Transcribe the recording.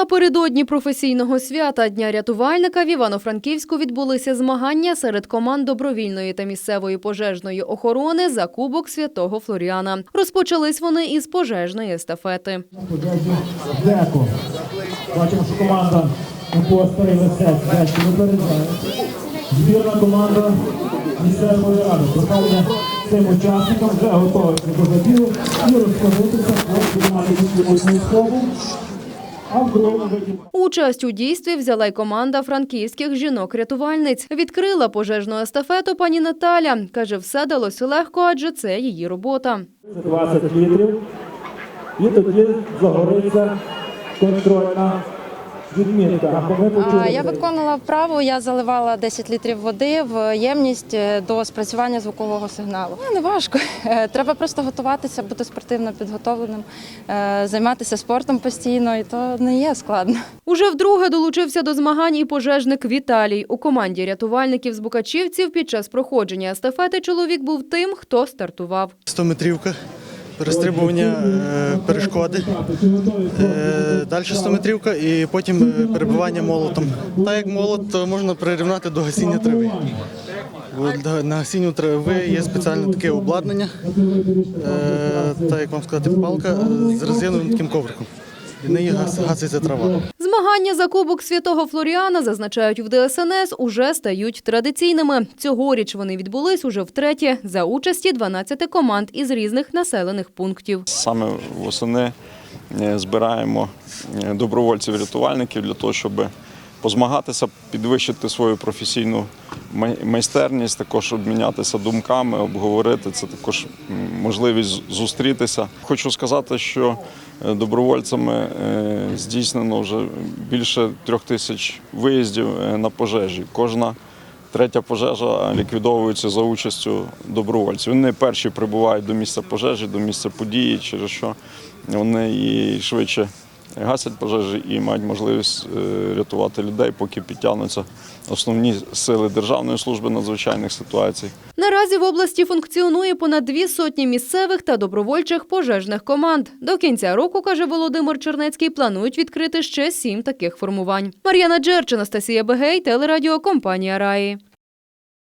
Напередодні професійного свята Дня рятувальника в Івано-Франківську відбулися змагання серед команд добровільної та місцевої пожежної охорони за Кубок Святого Флоріана. Розпочались вони із пожежної естафети. Бачимо, що команда випереджає. Збірна команда місцевої ради. Прохання цим учасникам вже готові до забігу і розкажутися, хлопці мали бути Участь у дійстві взяла й команда франківських жінок-рятувальниць. Відкрила пожежну естафету пані Наталя. Каже, все далося легко, адже це її робота. 20 літрів. І тоді загориться контрольна Я виконувала вправу, я заливала 10 літрів води в ємність е, до спрацювання звукового сигналу. Ну, Не важко. Е, Треба просто готуватися, бути спортивно підготовленим, е, займатися спортом постійно, і то не є складно. Уже вдруге долучився до змагань і пожежник Віталій. У команді рятувальників з Букачівців під час проходження естафети чоловік був тим, хто стартував. 100-метрівка, перестрибування е, перешкоди, е, далі 100-метрівка і потім е, перебивання молотом. Так як молот можна прирівняти до гасіння трави. На гасінню трави є спеціальне таке обладнання, та як вам сказати, палка з резиновим таким ковриком. І неї гаситься трава. Змагання за Кубок Святого Флоріана, зазначають в ДСНС, уже стають традиційними. Цьогоріч вони відбулись уже втретє за участі 12 команд із різних населених пунктів. Саме восени е, збираємо е, добровольців-рятувальників для того, щоб позмагатися, підвищити свою професійну майстерність, також обмінятися думками, обговорити. Це також можливість зустрітися. Хочу сказати, що добровольцями е, здійснено вже більше трьох тисяч виїздів е, на пожежі. Кожна Третя пожежа ліквідовується за участю добровольців. Вони перші прибувають до місця пожежі, до місця події, через що вони і швидше гасять пожежі і мають можливість е, рятувати людей, поки підтягнуться основні сили Державної служби надзвичайних ситуацій. Наразі в області функціонує понад дві сотні місцевих та добровольчих пожежних команд. До кінця року, каже Володимир Чернецький, планують відкрити ще сім таких формувань. Мар'яна Джерч, Анастасія Бегей, телерадіокомпанія Раї.